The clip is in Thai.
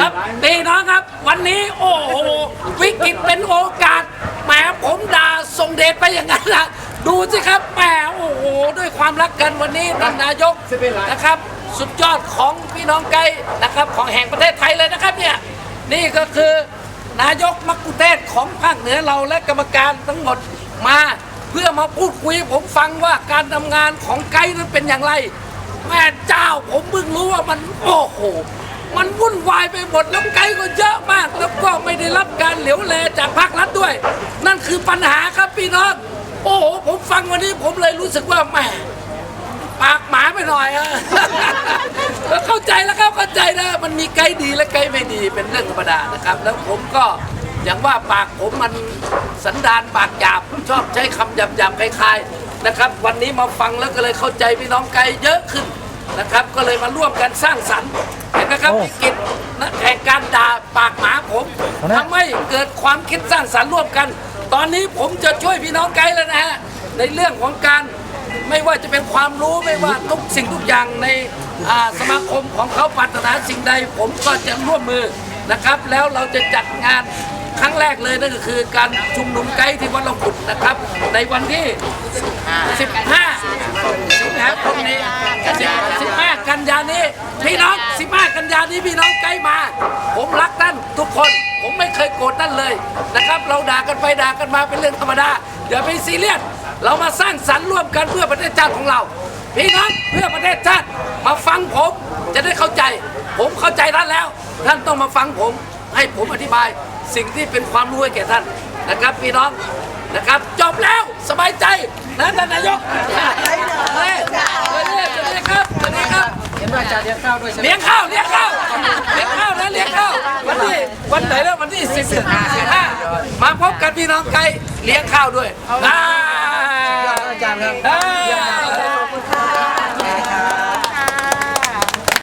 ครับพี่น้องครับ วันนี้โอ้โหวิกฤตเป็นโอกาสแหมผมด่าส่งเดชไปอย่างนั้นนะดูสิครับแหมโอ้โหด้วยความรักกันวันนี้ท่านนายกนะครับ สุดยอดของพี่น้องไกด์นะครับ ของแห่งประเทศไทยเลยนะครับเนี่ยนี่ก็คือนายกมักคุเทศของภาคเหนือเราและกรรมการทั้งหมดมาเพื่อมาพูดคุยผมฟังว่าการทำงานของไกด์นั้นเป็นอย่างไร แม่เจ้าผมเพิ่งรู้ว่ามันโอ้โหมันวุ่น วายไปหมดแล้วไกด์ก็เยอะมาก แล้วก็ไม่ได้รับการเหลียวแลจากภาครัฐด้วย นั่นคือปัญหาครับพี่น้อง โอ้โหผมฟังวันนี้ผมเลยรู้สึกว่าแหมปากหมาไปหน่อยอะเข้าใจแล้วครับเข้าใจนะมันมีไกด์ดีและไกด์ไม่ดีเป็นเรื่องธรรมดานะครับ แล้วผมก็อย่างว่าปากผมมันสันดานปากหยาบชอบใช้คำหยาบๆคล้ายๆนะครับ วันนี้มาฟังแล้วก็เลยเข้าใจพี่น้องไกด์เยอะขึ้นนะครับ ก็เลยมาร่วมกันสร้างสรรค์ นไหมครับวิกฤตนะแห่งการด่าปากหมาผมทำให้เกิดความคิดสร้างสรรค์ร่วมกัน ตอนนี้ผมจะช่วยพี่น้องไกด์แล้วนะฮะในเรื่องของการไม่ว่าจะเป็นความรู้ไม่ว่าทุกสิ่งทุกอย่างในอ่าสมาคมของเขาปรารถนาสิ่งใด ผมก็จะร่วมมือนะครับ แล้วเราจะจัดงานครั้งแรกเลยนั่นก็คือการชุมนุมไกด์ที่วัดลงกุดนะครับ ในวันที่ 15 พี่น้อง 15 กันยานี้พี่น้องไกด์มา ผมรักท่านทุกคน ผมไม่เคยโกรธท่านเลยนะครับ เราด่ากันไปด่ากันมาเป็นเรื่องธรรมดาอย่าไปซีเรียสเรามาสร้างสรรค์ร่วมกันเพื่อประเทศชาติของเรา พี่น้องเพื่อประเทศชาติมาฟังผมจะได้เข้าใจ ผมเข้าใจท่านแล้ว ท่านต้องมาฟังผม ให้ผมอธิบายสิ่งที่เป็นความรู้ให้แก่ท่านนะครับ พี่น้องนะครับจบแล้วสบายใจนะท่านนายก ว่าจะเลี้ยงข้าวด้วยใช่ไหมเลี้ยงข้าวเลี้ยงข้าวเลี้ยงข้าวนะเลี้ยงข้าววันที่วันไหนแล้ววันที่สิบสิบห้ามาพบกันพี่น้องไกลเลี้ยงข้าวด้วยอ่าอาจารย์ครับอ่า